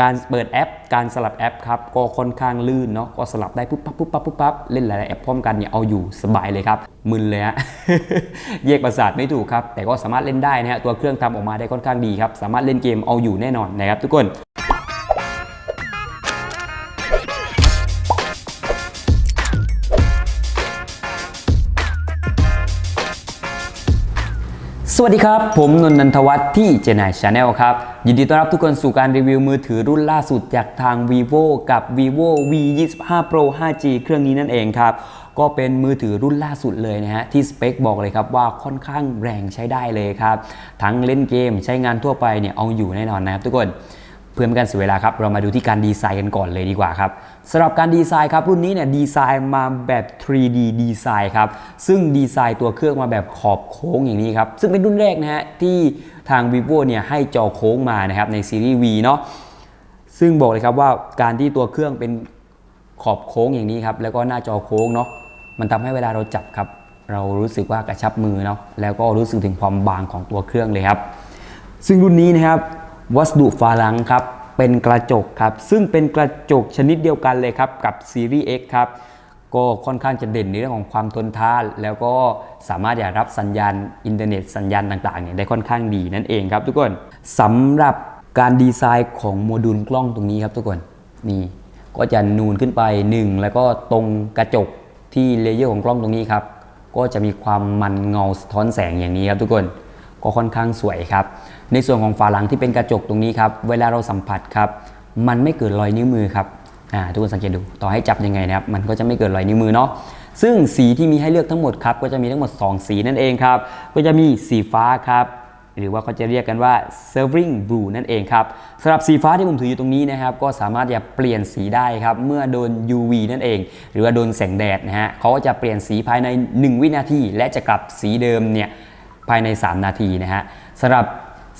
การเปิดแอป การสลับแอปครับก็ค่อนข้างลื่นเนาะก็สลับได้ปุ๊บปั๊บปุ๊บปั๊บปุ๊บปั๊บเล่นหลายๆแอปพร้อมกันเนี่ยเอาอยู่สบายเลยครับมึนเลยฮะแยกประสาทไม่ถูกครับแต่ก็สามารถเล่นได้นะฮะตัวเครื่องทำออกมาได้ค่อนข้างดีครับสามารถเล่นเกมเอาอยู่แน่นอนนะครับทุกคน สวัสดีครับ ผมนนท์นันทวัฒน์ที่เจนายชาแนลครับ ยินดีต้อนรับทุกคนสู่การรีวิวมือถือรุ่นล่าสุดจากทาง vivo กับ vivo v 2 5 pro 5g เครื่องนี้นั่นเองครับ ก็เป็นมือถือรุ่นล่าสุดเลยนะฮะ ที่สเปคบอกเลยครับว่าค่อนข้างแรงใช้ได้เลยครับ ทั้งเล่นเกมใช้งานทั่วไปเนี่ยเอาอยู่แน่นอนนะครับทุกคน พื่อไม่การเสียเวลาครับ เรามาดูที่การดีไซน์กันก่อนเลยดีกว่าครับสำหรับการดีไซน์ครับ รุ่นนี้เนี่ยดีไซน์มาแบบ 3D ดีไซน์ครับ ซึ่งดีไซน์ตัวเครื่องมาแบบขอบโค้งอย่างนี้ครับ ซึ่งเป็นรุ่นแรกนะฮะที่ทาง vivo เนี่ยให้จอโค้งมานะครับในซีรีส์ V เนาะซึ่งบอกเลยครับว่าการที่ตัวเครื่องเป็นขอบโค้งอย่างนี้ครับแล้วก็หน้าจอโค้งเนาะมันทำให้เวลาเราจับครับ เรารู้สึกว่ากระชับมือเนาะแล้วก็รู้สึกถึงความบางของตัวเครื่องเลยครับ ซึ่งรุ่นนี้นะครับวัสดุฝาหลังครับ เป็นกระจกครับ ซึ่งเป็นกระจกชนิดเดียวกันเลยครับกับซีรีส์ X ครับก็ค่อนข้างจะเด่นในเรื่องของความทนทาน แล้วก็สามารถจะรับสัญญาณอินเทอร์เน็ตสัญญาณต่างๆเนี่ยได้ค่อนข้างดีนั่นเองครับทุกคนสำหรับการดีไซน์ของโมดูลกล้องตรงนี้ครับทุกคนนี่ก็จะนูนขึ้นไป 1 แล้วก็ตรงกระจกที่เลเยอร์ของกล้องตรงนี้ครับก็จะมีความมันเงาสะท้อนแสงอย่างนี้ครับทุกคน ก็ค่อนข้างสวยครับ ในส่วนของฝาหลังที่เป็นกระจกตรงนี้ครับ เวลาเราสัมผัสครับ มันไม่เกิดรอยนิ้วมือครับอ่าทุกคนสังเกตดู ต่อให้จับยังไงนะครับ มันก็จะไม่เกิดรอยนิ้วมือเนาะ ซึ่งสีที่มีให้เลือกทั้งหมดครับ ก็จะมีทั้งหมด 2 สีนั่นเองครับ ก็จะมีสีฟ้าครับ หรือว่าเขาจะเรียกกันว่า serving blue นั่นเองครับสำหรับสีฟ้าที่ผมถืออยู่ตรงนี้นะครับ ก็สามารถจะเปลี่ยนสีได้ครับ เมื่อโดน UV นั่นเอง หรือว่าโดนแสงแดดนะฮะเขาก็จะเปลี่ยนสีภายใน 1 วินาที และจะกลับสีเดิมเนี่ย ภายใน 3 นาทีนะฮะสำหรับ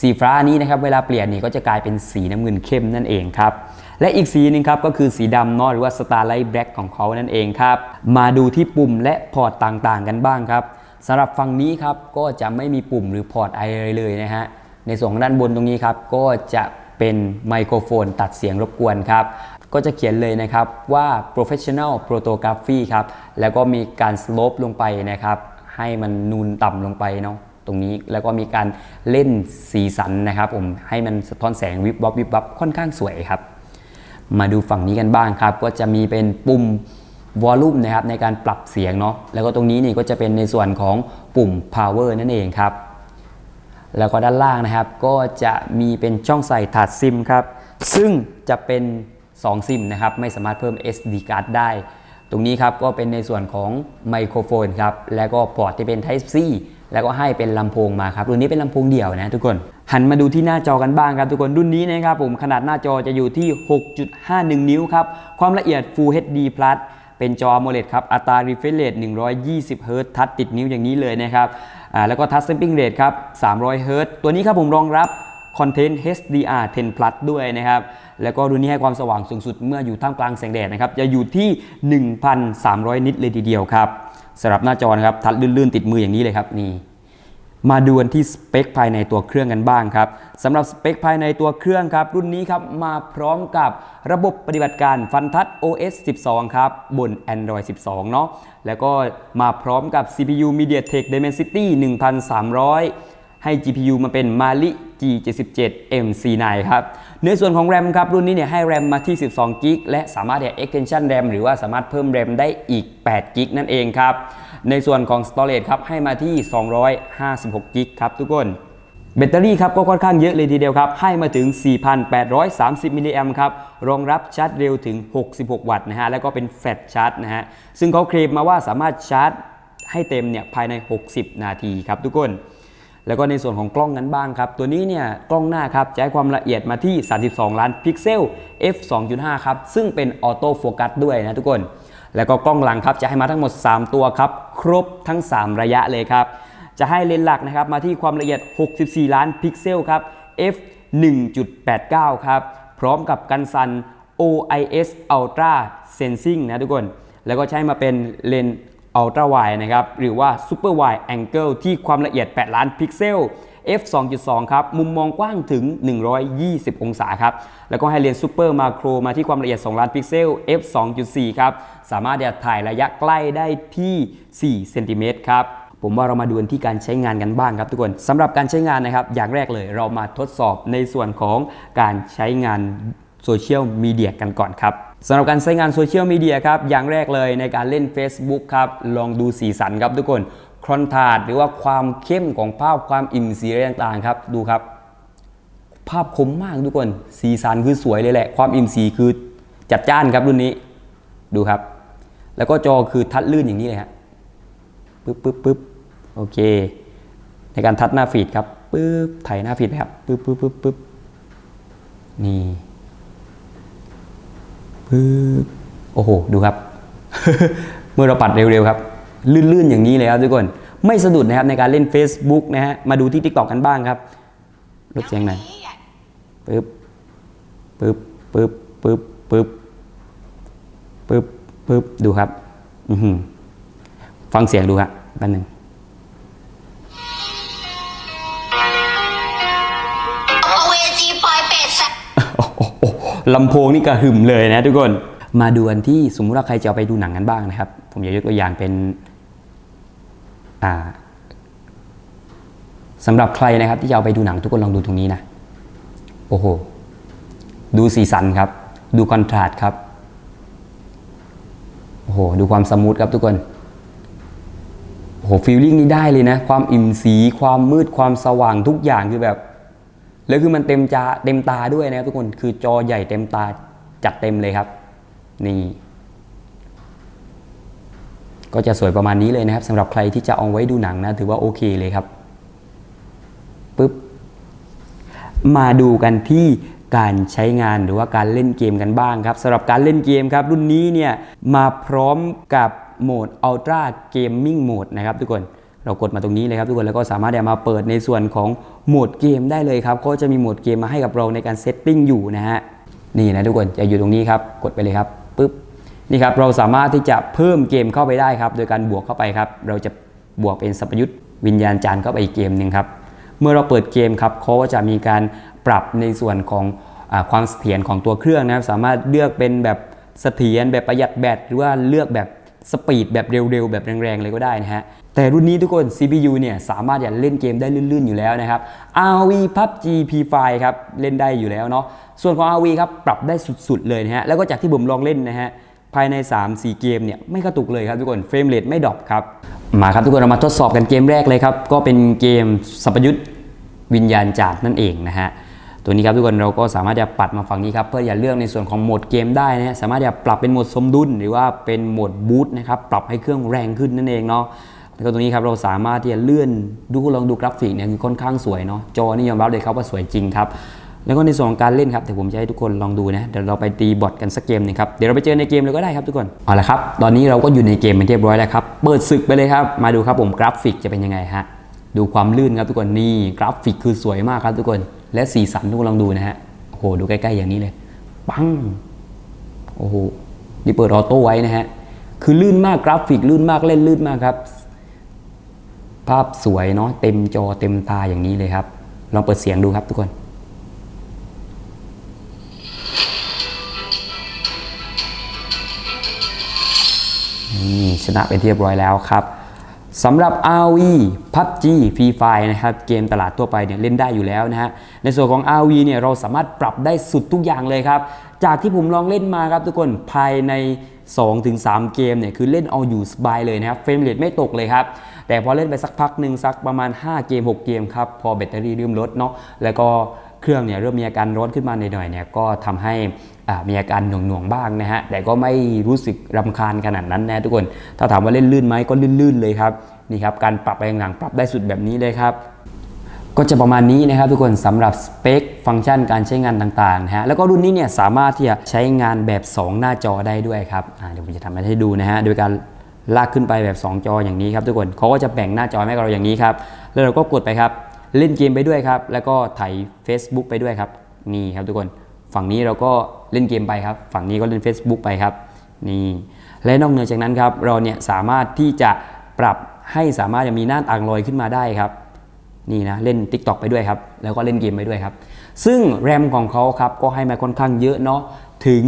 สีฟ้านี้นะครับเวลาเปลี่ยนนี่ก็จะกลายเป็นสีน้ำเงินเข้มนั่นเองครับและอีกสีหนึงครับก็คือสีดำเนาะหรือว่า Starlight Black ของเขานั่นเองครับมาดูที่ปุ่มและพอร์ตต่างๆ กันบ้างครับสำหรับฝั่งนี้ครับก็จะไม่มีปุ่มหรือพอร์ตอะไรเลยนะฮะในส่วนของด้านบนตรงนี้ครับก็จะเป็นไมโครโฟนตัดเสียงรบกวนครับก็จะเขียนเลยนะครับว่า professional photography ครับแล้วก็มีการ slope ลงไปนะครับให้มันนูนต่ำลงไปเนาะ ตรงนี้แล้วก็มีการเล่นสีสันนะครับผมให้มันสะท้อนแสงวิบวับวิบวับค่อนข้างสวยครับ มาดูฝั่งนี้กันบ้างครับ ก็จะมีเป็นปุ่มวอลลุ่มนะครับในการปรับเสียงเนาะแล้วก็ตรงนี้นี่ก็จะเป็นในส่วนของปุ่ม power นั่นเองครับ แล้วก็ด้านล่างนะครับ ก็จะมีเป็นช่องใส่ถาดซิมครับ ซึ่งจะเป็น2ซิมนะครับไม่สามารถเพิ่ม SD card ได้ ตรงนี้ครับก็เป็นในส่วนของไมโครโฟนครับ แล้วก็พอร์ตที่เป็น Type C แล้วก็ให้เป็นลำโพงมาครับรุ่นนี้เป็นลำโพงเดี่ยวนะทุกคน หันมาดูที่หน้าจอกันบ้างครับทุกคนรุ่นนี้นะครับผมขนาดหน้าจอจะอยู่ที่ 6.51 นิ้วครับความละเอียด Full HD Plus เป็นจอ AMOLED ครับอัตรา refresh rate 120 Hz ทัชติดนิ้วอย่างนี้เลยนะครับแล้วก็ touch sampling rate ครับ300 Hz ตัวนี้ครับผมรองรับ Content HDR 10 Plus ด้วยนะครับ แล้วก็รุ่นนี้ให้ความสว่างสูงสุดเมื่ออยู่ท่ามกลางแสงแดดนะครับ จะอยู่ที่ 1,300 นิตเลยทีเดียวครับ สำหรับหน้าจอนะครับทัดลื่นๆ ติดมืออย่างนี้เลยครับนี่มาดูกันที่สเปคภายในตัวเครื่องกันบ้างครับสำหรับสเปคภายในตัวเครื่องครับ รุ่นนี้ครับมาพร้อมกับระบบปฏิบัติการฟันทัด OS 12 ครับ บน Android 12 เนาะแล้วก็มาพร้อมกับ CPU MediaTek Dimensity 1300 ให้ GPU มาเป็น Mali G77 MC9 ครับ ในส่วนของ RAM ครับ รุ่นนี้เนี่ยให้ RAM มาที่ 12 g b และสามารถเนี่ย extension RAM หรือว่าสามารถเพิ่ม RAM ได้อีก 8 g b นั่นเองครับ ในส่วนของ storage ครับ ให้มาที่ 256 g b ครับทุกคนแบตเตอรี่ครับก็ค่อนข้างเยอะเลยทีเดียวครับ ให้มาถึง 4,830 มิลลิแอมครับ รองรับชาร์จเร็วถึง 66 วัตต์นะฮะ แล้วก็เป็นแฟลชชาร์จนะฮะ ซึ่งเขาเคลมมาว่าสามารถชาร์จให้เต็มเนี่ยภายใน 60 นาทีครับทุกคน แล้วก็ในส่วนของกล้องนั้นบ้างครับ ตัวนี้เนี่ยกล้องหน้าครับจะให้ความละเอียดมาที่ 32 ล้านพิกเซล f 2.5 ครับ ซึ่งเป็นออโต้โฟกัสด้วยนะทุกคน แล้วก็กล้องหลังครับจะให้มาทั้งหมด 3 ตัวครับ ครบทั้ง 3 ระยะเลยครับ จะให้เลนส์หลักนะครับมาที่ความละเอียด 64 ล้านพิกเซลครับ f 1.89 ครับ พร้อมกับกันสั่น OIS Ultra Sensing นะทุกคน แล้วก็ใช้มาเป็นเลนส์ Ultra Wide นะครับหรือว่า Super Wide Angle ที่ความละเอียด 8 ล้านพิกเซล f 2.2 ครับ มุมมองกว้างถึง 120 องศาครับ แล้วก็ให้เลนส์ซูเปอร์มาโครมาที่ความละเอียด 2 ล้านพิกเซล f 2.4 ครับ สามารถจะถ่ายระยะใกล้ได้ที่ 4 เซนติเมตรครับ ผมว่าเรามาดูที่การใช้งานกันบ้างครับทุกคนสำหรับการใช้งานนะครับ อย่างแรกเลยเรามาทดสอบในส่วนของการใช้งานโซเชียลมีเดียกันก่อนครับ สำหรับการใช้งานโซเชียลมีเดียครับ อย่างแรกเลยในการเล่น Facebook ครับ ลองดูสีสันครับทุกคนคอนทราสต์หรือว่าความเข้มของภาพความอิ่มสีอะไรต่างๆครับ ดูครับ ภาพคมมากทุกคน สีสันคือสวยเลยแหละ ความอิ่มสีคือจัดจ้านครับรุ่นนี้ ดูครับ แล้วก็จอคือทัดลื่นอย่างนี้เลยฮะปึ๊บปึ๊บปึ๊บโอเค ในการทัดหน้าฟีดครับปึ๊บถ่ายหน้าฟีดไปครับปึ๊บปึ๊บปึ๊บปึ๊บนี่ ปึ๊บโอ้โห ดูครับ เมื่อเราปัดเร็วๆครับ ลื่นๆอย่างนี้เลยครับทุกคน ไม่สะดุดนะครับในการเล่น Facebook นะฮะ มาดูที่ TikTok กันบ้างครับลดเสียงหน่อยปึ๊บปึ๊บปึ๊บปึ๊บปึ๊บปึ๊บปึ๊บดูครับ อือหือฟังเสียงดูครับแป๊บหนึง ลำโพงนี่กระหึ่มเลยนะทุกคน มาดูกันที่สมมติว่าใครจะเอาไปดูหนังกันบ้างนะครับ ผมจะยกตัวอย่างเป็นสำหรับใครนะครับที่จะเอาไปดูหนังทุกคนลองดูตรงนี้นะ โอ้โห ดูสีสันครับ ดูคอนทราสต์ครับ โอ้โห ดูความสมูทครับทุกคนโอ้โหฟีลลิ่งนี้ได้เลยนะ ความอิ่มสี ความมืดความสว่างทุกอย่างคือแบบ แล้วคือมันเต็มจาเต็มตาด้วยนะครับทุกคนคือจอใหญ่เต็มตาจัดเต็มเลยครับ นี่ ก็จะสวยประมาณนี้เลยนะครับสำหรับใครที่จะเอาไว้ดูหนังนะถือว่าโอเคเลยครับปึ๊บมาดูกันที่การใช้งานหรือว่าการเล่นเกมกันบ้างครับสำหรับการเล่นเกมครับ รุ่นนี้เนี่ยมาพร้อมกับโหมด Ultra Gaming Mode นะครับทุกคน เรากดมาตรงนี้เลยครับทุกคนแล้วก็สามารถจะมาเปิดในส่วนของโหมดเกมได้เลยครับเขาจะมีโหมดเกมมาให้กับเราในการเซตติ้งอยู่นะฮะนี่นะทุกคนจะอยู่ตรงนี้ครับกดไปเลยครับปึ๊บนี่ครับเราสามารถที่จะเพิ่มเกมเข้าไปได้ครับ โดยการบวกเข้าไปครับ เราจะบวกเป็นสัพยุทธวิญญาณจารย์เข้าไปอีกเกมหนึ่งครับเมื่อเราเปิดเกมครับเขาก็จะมีการปรับในส่วนของอความเสถียรของตัวเครื่องนะครับสามารถเลือกเป็นแบบเสถียรแบบประหยัดแบตหรือว่าเลือกแบบ สปีดแบบเร็วๆ แบบแรงๆ เลยก็ได้นะฮะ แต่รุ่นนี้ทุกคน CPU เนี่ยสามารถจะเล่นเกมได้ลื่นๆ อยู่แล้วนะครับ RV PUBG P5 ครับ เล่นได้อยู่แล้วเนาะ ส่วนของ RV ครับ ปรับได้สุดๆ เลยนะฮะ แล้วก็จากที่ผมลองเล่นนะฮะ ภายใน 3-4 เกมเนี่ยไม่กระตุกเลยครับทุกคน เฟรมเรทไม่ดรอปครับ มาครับทุกคนเรามาทดสอบกันเกมแรกเลยครับ ก็เป็นเกมสัพยุทธวิญญาณจารย์นั่นเองนะฮะ ตัวนี้ครับทุกคนเราก็สามารถจะปัดมาฝั่งนี้ครับเพื่ออย่าเลือกในส่วนของโหมดเกมได้นะฮะสามารถจะปรับเป็นโหมดสมดุลหรือว่าเป็นโหมดบูตนะครับปรับให้เครื่องแรงขึ้นนั่นเองเนาะแล้วก็ตรงนี้ครับเราสามารถที่จะเลื่อนดูลองดูกราฟิกเนี่ยคือค่อนข้างสวยเนาะจอนี่ยอมรับเลยครับว่าสวยจริงครับแล้วก็ในส่วนของการเล่นครับเดี๋ยวผมจะให้ทุกคนลองดูนะเดี๋ยวเราไปตีบอทกันสักเกมหนึงครับเดี๋ยวเราไปเจอในเกมเลยก็ได้ครับทุกคนเอาละครับตอนนี้เราก็อยู่ในเกมเป็นเรียบร้อยแล้วครับเปิดศึกไปเลยครับมาดูครับผมกราฟิกจะเป็นยังไงฮะ ดูความลื่นครับทุกคนนี่กราฟิกคือสวยมากครับทุกคน และสีสันทุกคนลองดูนะฮะโอ้โหดูใกล้ๆอย่างนี้เลย ปังโอ้โหนี่เปิดออโต้ไว้นะฮะคือลื่นมากกราฟิกลื่นมากเล่นลื่นมากครับ ภาพสวยเนาะเต็มจอเต็มตาอย่างนี้เลยครับ ลองเปิดเสียงดูครับทุกคนนี่ชนะเป็นที่เรียบร้อยแล้วครับ สำหรับ RV PUBG Free Fire นะครับเกมตลาดทั่วไปเนี่ยเล่นได้อยู่แล้วนะฮะในส่วนของ RV เนี่ยเราสามารถปรับได้สุดทุกอย่างเลยครับ จากที่ผมลองเล่นมาครับทุกคนภายใน 2-3 เกมเนี่ยคือเล่นเอาอยู่สบายเลยนะครับเฟรมเรทไม่ตกเลยครับ แต่พอเล่นไปสักพักหนึ่งสักประมาณ 5 เกม 6 เกมครับ พอแบตเตอรี่เริ่มลดเนาะแล้วก็ เครื่องเนี่ยเริ่มมีอาการร้อนขึ้นมาหน่อยๆเนี่ยก็ทำให้มีอาการหน่วงๆบ้างนะฮะแต่ก็ไม่รู้สึกรำคาญขนาดนั้นนะทุกคน ถ้าถามว่าเล่นลื่นไหมก็ลื่นๆเลยครับนี่ครับการปรับไปหลังปรับได้สุดแบบนี้เลยครับก็จะประมาณนี้นะครับทุกคนสำหรับสเปคฟังก์ชันการใช้งานต่างๆนะฮะแล้วก็รุ่นนี้เนี่ยสามารถที่จะใช้งานแบบ 2 หน้าจอได้ด้วยครับเดี๋ยวผมจะทำให้ดูนะฮะโดยการลากขึ้นไปแบบ 2 จออย่างนี้ครับทุกคนเขาก็จะแบ่งหน้าจอให้กับเราอย่างนี้ครับแล้วเราก็กดไปครับ เล่นเกมไปด้วยครับ แล้วก็ถ่าย Facebook ไปด้วยครับ นี่ครับทุกคน ฝั่งนี้เราก็เล่นเกมไปครับ ฝั่งนี้ก็เล่น Facebook ไปครับ นี่ และนอกเหนือจากนั้นครับ เราเนี่ยสามารถที่จะปรับให้สามารถจะมีหน้าต่างลอยขึ้นมาได้ครับ นี่นะ เล่น TikTok ไปด้วยครับ แล้วก็เล่นเกมไปด้วยครับ ซึ่งแรมของเขาครับ ก็ให้มาค่อนข้างเยอะเนาะ ถึง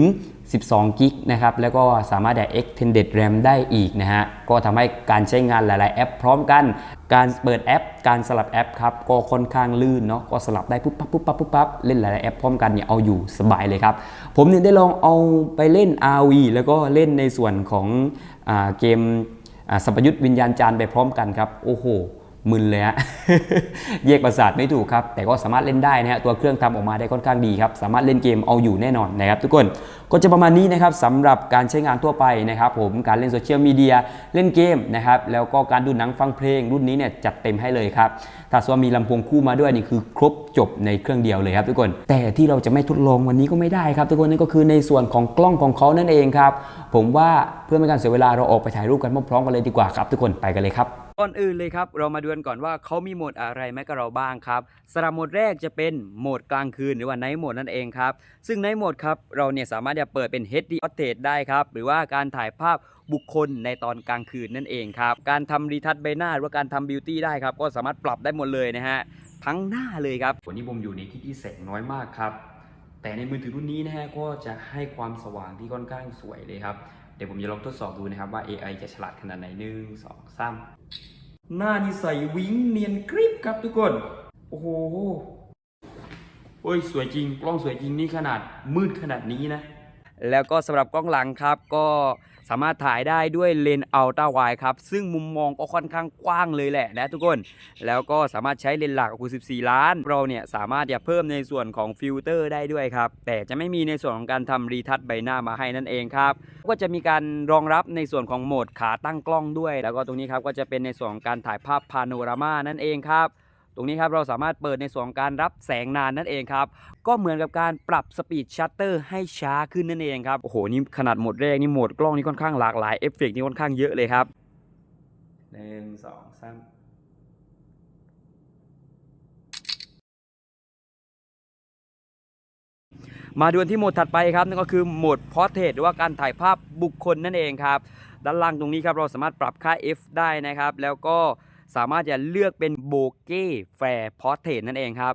12 กิกนะครับ แล้วก็สามารถแด extended RAM ได้อีกนะฮะ ก็ทำให้การใช้งานหลาย ๆ แอปพร้อมกัน การเปิดแอป การสลับแอปครับ ก็ค่อนข้างลื่นเนาะ ก็สลับได้ปุ๊บปั๊บปุ๊บปั๊บปุ๊บปั๊บ เล่นหลาย ๆ แอปพร้อมกันเนี่ยเอาอยู่สบายเลยครับ ผมเนี่ยได้ลองเอาไปเล่น RV แล้วก็เล่นในส่วนของอเกมสัมปยุทธ์วิญญาณจารย์ไปพร้อมกันครับ โอ้โห มึนเลยฮะแยกประสาทไม่ถูกครับ แต่ก็สามารถเล่นได้นะฮะตัวเครื่องทำออกมาได้ค่อนข้างดีครับ สามารถเล่นเกมเอาอยู่แน่นอนนะครับทุกคนก็จะประมาณนี้นะครับสำหรับการใช้งานทั่วไปนะครับผมการเล่นโซเชียลมีเดียเล่นเกมนะครับแล้วก็การดูหนังฟังเพลงรุ่นนี้เนี่ยจัดเต็มให้เลยครับถ้าส่วนมีลำโพงคู่มาด้วยนี่คือครบจบในเครื่องเดียวเลยครับทุกคน แต่ที่เราจะไม่ทดลองวันนี้ก็ไม่ได้ครับ ทุกคนนั่นก็คือในส่วนของกล้องของเขานั่นเองครับผมว่าเพื่อไม่การเสียเวลาเราออกไปถ่ายรูปกันพร้อมๆกันเลยดีกว่าครับ ทุกคนไปกันเลยครับ ก่อนอื่นเลยครับ เรามาดูกันก่อนว่าเขามีโหมดอะไรไหมกับเราบ้างครับสำหรับโหมดแรกจะเป็นโหมดกลางคืนหรือว่าไนท์โหมดนั่นเองครับซึ่งไนท์โหมดครับเราเนี่ยสามารถจะเปิดเป็น HD Portrait ได้ครับหรือว่าการถ่ายภาพบุคคลในตอนกลางคืนนั่นเองครับการทำรีทัชใบหน้าหรือว่าการทำบิวตี้ได้ครับก็สามารถปรับได้หมดเลยนะฮะทั้งหน้าเลยครับวันนี้ผมอยู่ในที่ที่แสงน้อยมากครับแต่ในมือถือรุ่นนี้นะฮะก็จะให้ความสว่างที่ค่อนข้างสวยเลยครับ ดี๋ยวผมจะลองทดสอบดูนะครับว่า AI จะฉลาดขนาดไหนหนึ่งสองสามหน้านี่ใส่วิ้งเนียนกริบครับทุกคน โอ้โหโอ้ยสวยจริง กล้องสวยจริงนี่ขนาดมืดขนาดนี้นะ แล้วก็สำหรับกล้องหลังครับก็สามารถถ่ายได้ด้วยเลนส์อัลตราไวครับ ซึ่งมุมมองก็ค่อนข้างกว้างเลยแหละนะทุกคน แล้วก็สามารถใช้เลนส์หลักคือ14ล้าน เราเนี่ยสามารถจะเพิ่มในส่วนของฟิลเตอร์ได้ด้วยครับ แต่จะไม่มีในส่วนของการทำรีทัชใบหน้ามาให้นั่นเองครับ ก็จะมีการรองรับในส่วนของโหมดขาตั้งกล้องด้วย แล้วก็ตรงนี้ครับก็จะเป็นในส่วนของการถ่ายภาพพาโนรามานั่นเองครับ ตรงนี้ครับเราสามารถเปิดในส่วนของการรับแสงนานนั่นเองครับ ก็เหมือนกับการปรับสปีดชัตเตอร์ให้ช้าขึ้นนั่นเองครับ โอ้โห นี่ขนาดโหมดแรกนี่โหมดกล้องนี่ค่อนข้างหลากหลายเอฟเฟกต์นี่ค่อนข้างเยอะเลยครับหนึ่งสองสามมาดูกันที่โหมดถัดไปครับนั่นก็คือโหมดพอร์เทรตหรือว่าการถ่ายภาพบุคคลนั่นเองครับ ด้านล่างตรงนี้ครับเราสามารถปรับค่า f ได้นะครับ แล้วก็ สามารถจะเลือกเป็นโบเก้แฟร์พอร์เทรตนั่นเองครับ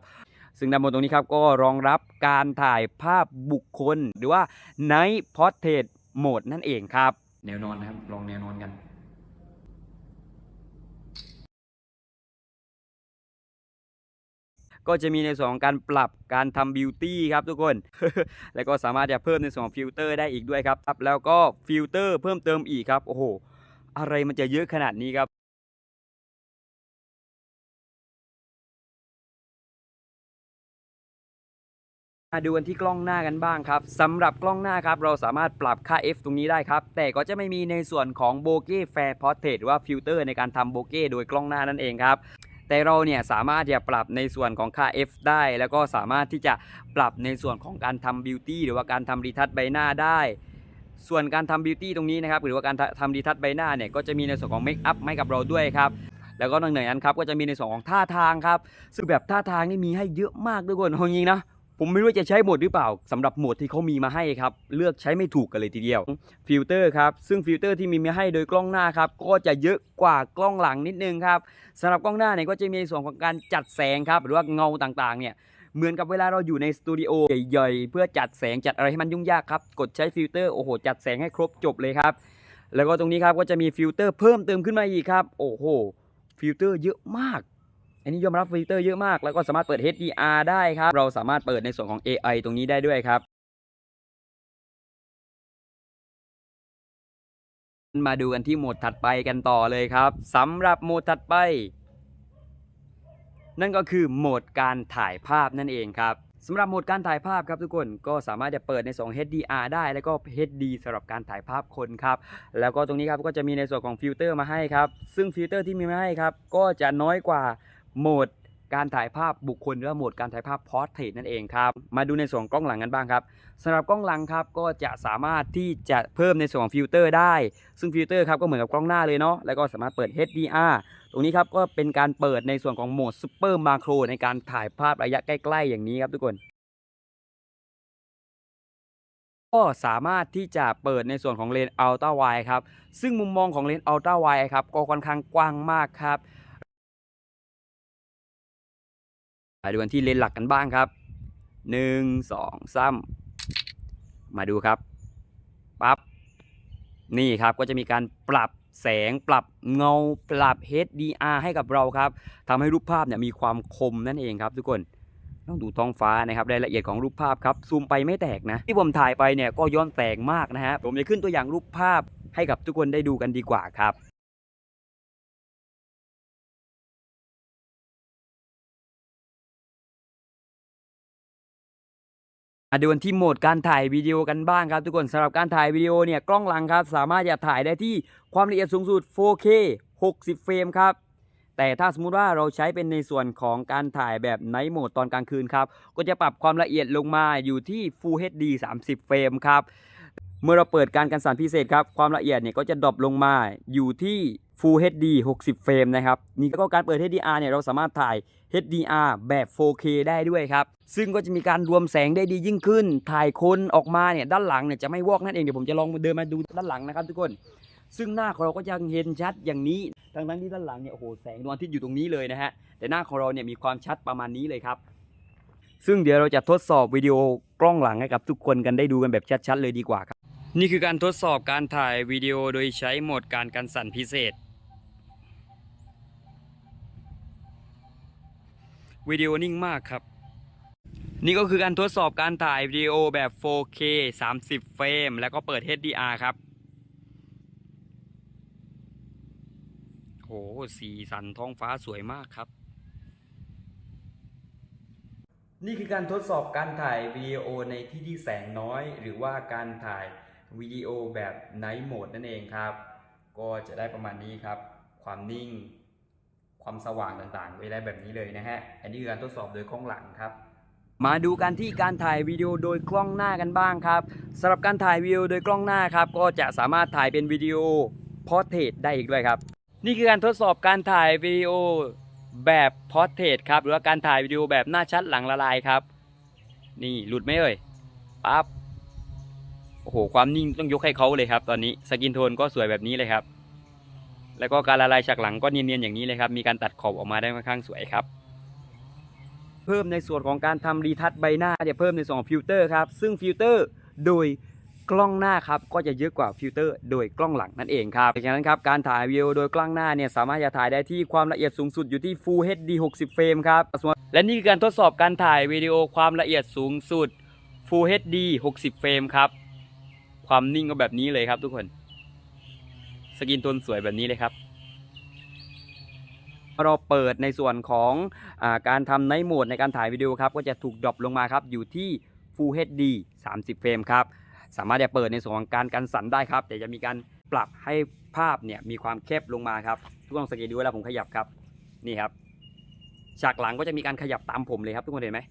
ซึ่งด้านบนตรงนี้ครับก็รองรับการถ่ายภาพบุคคล หรือว่า Night Portrait Mode นั่นเองครับ แนวนอนนะครับ ลองแนวนอนกันก็จะมีในส่วนของการปรับการทำบิวตี้ครับทุกคน แล้วก็สามารถจะเพิ่มในส่วนของฟิลเตอร์ได้อีกด้วยครับครับแล้วก็ฟิลเตอร์เพิ่มเติมอีกครับ โอ้โห อะไรมันจะเยอะขนาดนี้ครับ มาดูกันที่กล้องหน้ากันบ้างครับสำหรับกล้องหน้าครับเราสามารถปรับค่า f ตรงนี้ได้ครับ แต่ก็จะไม่มีในส่วนของโบเก้แฟร์พอร์เทรตหรือว่าฟิลเตอร์ในการทำโบเก้โดยกล้องหน้านั่นเองครับแต่เราเนี่ยสามารถจะปรับในส่วนของค่า f ได้ แล้วก็สามารถที่จะปรับในส่วนของการทำบิวตี้หรือว่าการทำรีทัชใบหน้าได้ ส่วนการทำบิวตี้ตรงนี้นะครับหรือว่าการทำรีทัชใบหน้าเนี่ยก็จะมีในส่วนของเมคอัพให้กับเราด้วยครับแล้วก็นอกเหนือนั้นครับก็จะมีในส่วนของท่าทางครับซึ่งแบบท่าทางนี่มีให้เยอะมากทุกคนเอาจริงนะ ผมไม่รู้จะใช้โหมดหรือเปล่าสำหรับโหมดที่เขามีมาให้ครับ เลือกใช้ไม่ถูกกันเลยทีเดียว ฟิลเตอร์ครับ ซึ่งฟิลเตอร์ที่มีมาให้โดยกล้องหน้าครับ ก็จะเยอะกว่ากล้องหลังนิดนึงครับสำหรับกล้องหน้าเนี่ยก็จะมีส่วนของการจัดแสงครับ หรือว่าเงาต่างๆ เนี่ยเหมือนกับเวลาเราอยู่ในสตูดิโอใหญ่ๆ เพื่อจัดแสงจัดอะไรให้มันยุ่งยากครับ กดใช้ฟิลเตอร์โอ้โหจัดแสงให้ครบจบเลยครับ แล้วก็ตรงนี้ครับก็จะมีฟิลเตอร์เพิ่มเติมขึ้นมาอีกครับ โอ้โห ฟิลเตอร์เยอะมาก อันนี้ยอมรับฟิลเตอร์เยอะมาก แล้วก็สามารถเปิด HDR ได้ครับ เราสามารถเปิดในส่วนของ AI ตรงนี้ได้ด้วยครับ มาดูกันที่โหมดถัดไปกันต่อเลยครับสำหรับโหมดถัดไป นั่นก็คือโหมดการถ่ายภาพนั่นเองครับสำหรับโหมดการถ่ายภาพครับทุกคนก็สามารถจะเปิดในส่วน HDR ได้แล้วก็ HD สำหรับการถ่ายภาพคนครับแล้วก็ตรงนี้ครับก็จะมีในส่วนของฟิลเตอร์มาให้ครับซึ่งฟิลเตอร์ที่มีมาให้ครับก็จะน้อยกว่า โหมดการถ่ายภาพบุคคลหรือว่าโหมดการถ่ายภาพพอร์เทรตนั่นเองครับ มาดูในส่วนกล้องหลังกันบ้างครับสำหรับกล้องหลังครับก็จะสามารถที่จะเพิ่มในส่วนของฟิลเตอร์ได้ ซึ่งฟิลเตอร์ครับก็เหมือนกับกล้องหน้าเลยเนาะแล้วก็สามารถเปิด HDR ตรงนี้ครับก็เป็นการเปิดในส่วนของโหมดซูเปอร์มาโครในการถ่ายภาพระยะใกล้ ๆ อย่างนี้ครับทุกคน ก็สามารถที่จะเปิดในส่วนของเลนส์อัลตร้าไวครับซึ่งมุมมองของเลนส์อัลตร้าไวครับก็ค่อนข้างกว้างมากครับ มาดูกันที่เลนหลักกันบ้างครับหนึ่งสองสามมาดูครับปั๊บนี่ครับก็จะมีการปรับแสงปรับเงาปรับ HDR ให้กับเราครับทำให้รูปภาพเนี่ยมีความคมนั่นเองครับทุกคนต้องดูท้องฟ้านะครับรายละเอียดของรูปภาพครับซูมไปไม่แตกนะ ที่ผมถ่ายไปเนี่ยก็ย้อนแสงมากนะฮะผมจะขึ้นตัวอย่างรูปภาพให้กับทุกคนได้ดูกันดีกว่าครับ มาดูันที่โหมดการถ่ายวิดีโอกันบ้างครับทุกคนสำหรับการถ่ายวิดีโอเนี่ยกล้องหลังครับ สามารถจะถ่ายได้ที่ความละเอียดสูงสุด 4K 60 เฟรมครับ แต่ถ้าสมมุติว่าเราใช้เป็นในส่วนของการถ่ายแบบไนท์โหมดตอนกลางคืนครับ ก็จะปรับความละเอียดลงมาอยู่ที่ Full HD 30 เฟรมครับ เมื่อเราเปิดการกันสั่นพิเศษครับ ความละเอียดเนี่ยก็จะดรอปลงมาอยู่ที่ Full HD 60 เฟรมนะครับ นี่ก็การเปิด HDR เนี่ยเราสามารถถ่าย HDR แบบ 4K ได้ด้วยครับ ซึ่งก็จะมีการรวมแสงได้ดียิ่งขึ้น ถ่ายคนออกมาเนี่ยด้านหลังเนี่ยจะไม่วอกนั่นเอง เดี๋ยวผมจะลองเดินมาดูด้านหลังนะครับทุกคน ซึ่งหน้าของเราก็ยังเห็นชัดอย่างนี้ ทั้งทั้งๆที่ด้านหลังเนี่ยโอ้โหแสงดวงอาทิตย์อยู่ตรงนี้เลยนะฮะ แต่หน้าของเราเนี่ยมีความชัดประมาณนี้เลยครับ ซึ่งเดี๋ยวเราจะทดสอบวิดีโอกล้องหลังให้กับทุกคนกันได้ดูกันแบบชัดๆเลยดีกว่าครับ นี่คือการทดสอบการถ่ายวิดีโอโดยใช้โหมดการกันสั่นพิเศษ วิดีโอนิ่งมากครับ นี่ก็คือการทดสอบการถ่ายวิดีโอแบบ 4K 30 เฟรม แล้วก็เปิด HDR ครับโหสีสันท้องฟ้าสวยมากครับ นี่คือการทดสอบการถ่ายวิดีโอในที่ที่แสงน้อย หรือว่าการถ่าย วิดีโอแบบไนท์โหมดนั่นเองครับ ก็จะได้ประมาณนี้ครับ ความนิ่ง ความสว่างต่างๆไว้ได้แบบนี้เลยนะฮะ อันนี้คือการทดสอบโดยกล้องหลังครับมาดูกันที่การถ่ายวิดีโอโดยกล้องหน้ากันบ้างครับสำหรับการถ่ายวิดีโอโดยกล้องหน้าครับก็จะสามารถถ่ายเป็นวิดีโอพอร์เทรตได้อีกด้วยครับ นี่คือการทดสอบการถ่ายวิดีโอแบบพอร์เทรตครับหรือว่าการถ่ายวิดีโอแบบหน้าชัดหลังละลายครับ นี่หลุดไหมเอ่ยปั๊บ โอ้โหความนิ่งต้องยกให้เขาเลยครับ ตอนนี้สกินโทนก็สวยแบบนี้เลยครับ แล้วก็การละลายฉากหลังก็เนียนๆอย่างนี้เลยครับ มีการตัดขอบออกมาได้ค่อนข้างสวยครับ เพิ่มในส่วนของการทำรีทัชใบหน้าจะเพิ่มในส่วนของฟิลเตอร์ครับ ซึ่งฟิลเตอร์โดยกล้องหน้าครับก็จะเยอะกว่าฟิลเตอร์โดยกล้องหลังนั่นเองครับดังนั้นครับการถ่ายวิดีโอโดยกล้องหน้าเนี่ยสามารถจะถ่ายได้ที่ความละเอียดสูงสุดอยู่ที่ Full HD 60 เฟรมครับ และนี่คือการทดสอบการถ่ายวิดีโอความละเอียดสูงสุด Full HD 60 เฟรมครับ ความนิ่งก็แบบนี้เลยครับทุกคน สกินโทนสวยแบบนี้เลยครับ เราเปิดในส่วนของอาการทำในโหมดในการถ่ายวิดีโอครับ ก็จะถูกดรอปลงมาครับ อยู่ที่ Full HD 30 เฟรมครับ สามารถจะเปิดในส่วนของการกันสั่นได้ครับ แต่จะมีการปรับให้ภาพเนี่ยมีความแคบลงมาครับ ทุกคนลองสังเกตดูเวลาผมขยับครับ นี่ครับ ฉากหลังก็จะมีการขยับตามผมเลยครับ ทุกคนเห็นไหม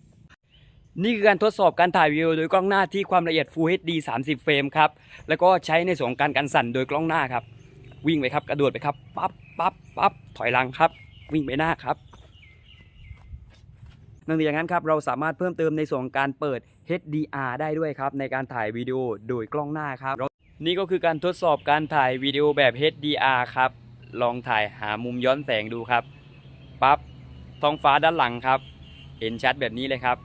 นี่คือการทดสอบการถ่ายวิดีโอโดยกล้องหน้าที่ความละเอียด Full HD 30 เฟรมครับ แล้วก็ใช้ในส่วนของการกันสั่นโดยกล้องหน้าครับ วิ่งไปครับกระโดดไปครับ ปั๊บปั๊บปั๊บถอยหลังครับ วิ่งไปหน้าครับนอกจากนั้นครับเราสามารถเพิ่มเติมในส่วนของการเปิด HDR ได้ด้วยครับ ในการถ่ายวิดีโอโดยกล้องหน้าครับนี่ก็คือการทดสอบการถ่ายวิดีโอแบบ HDR ครับ ลองถ่ายหามุมย้อนแสงดูครับ ปั๊บท้องฟ้าด้านหลังครับ เห็นชัดแบบนี้เลยครับ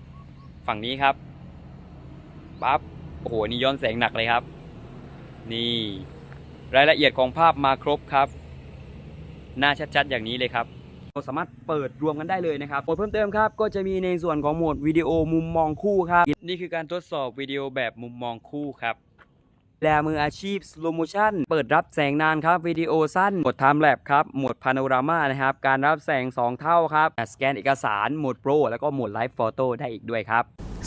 ฝั่งนี้ครับปั๊บโอ้โหนี่ย้อนแสงหนักเลยครับ นี่ รายละเอียดของภาพมาครบครับ หน้าชัดๆอย่างนี้เลยครับเราสามารถเปิดรวมกันได้เลยนะครับโหมดเพิ่มเติมครับก็จะมีในส่วนของโหมดวิดีโอมุมมองคู่ครับ นี่คือการทดสอบวิดีโอแบบมุมมองคู่ครับ แลมืออาชีพ slow motion เปิดรับแสงนานครับวิดีโอสั้นโหมด time lapse ครับโหมด panorama นะครับการรับแสง 2 เท่าครับสแกนเอกสารโหมด pro แล้วก็โหมด live photo ได้อีกด้วยครับ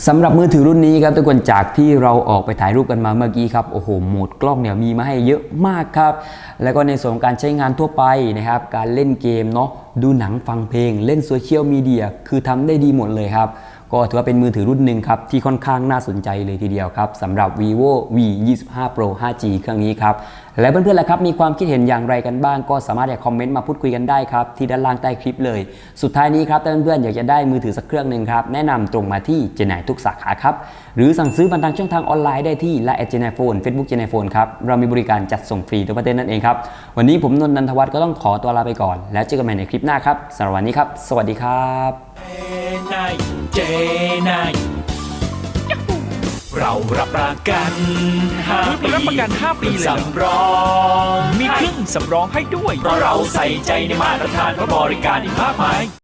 สำหรับมือถือรุ่นนี้ครับทุกคนจากที่เราออกไปถ่ายรูปกันมาเมื่อกี้ครับโอ้โหโหมดกล้องเนี่ยมีมาให้เยอะมากครับ แล้วก็ในส่วนของการใช้งานทั่วไปนะครับ การเล่นเกมเนาะดูหนังฟังเพลง เล่นโซเชียลมีเดียคือทำได้ดีหมดเลยครับ ก็ถือว่าเป็นมือถือรุ่นหนึ่งครับที่ค่อนข้างน่าสนใจเลยทีเดียวครับสำหรับ vivo v 2 5 pro 5g เครื่องนี้ครับและเพื่อนๆล่ะครับมีความคิดเห็นอย่างไรกันบ้าง ก็สามารถอยากคอมเมนต์มาพูดคุยกันได้ครับที่ด้านล่างใต้คลิปเลย สุดท้ายนี้ครับถ้าเพื่อนๆอยากจะได้มือถือสักเครื่องหนึ่งครับแนะนำตรงมาที่เจนายทุกสาขาครับหรือสั่งซื้อบันทางช่องทางออนไลน์ได้ที่ไลน์แอดเจนายโฟนเฟซบุ๊กเจนายโฟนครับเรามีบริการจัดส่งฟรีทั่วประเทศนั่นเองครับวันนี้ผมนนท์นันทวัฒน์ก็ต้องขอตัวลาไปก่อน แล้วเจอกันใหม่ในคลิปหน้าครับสำหรับวันนี้ครับ สวัสดีครับ นายเจนายเรารับประกัน5ปีรับประกัน 5 ปีเลยเหรอสำรองมีเครื่องสำรองให้ด้วย เพราะเราใส่ใจในมาตรฐานและบริการอีกมากมาย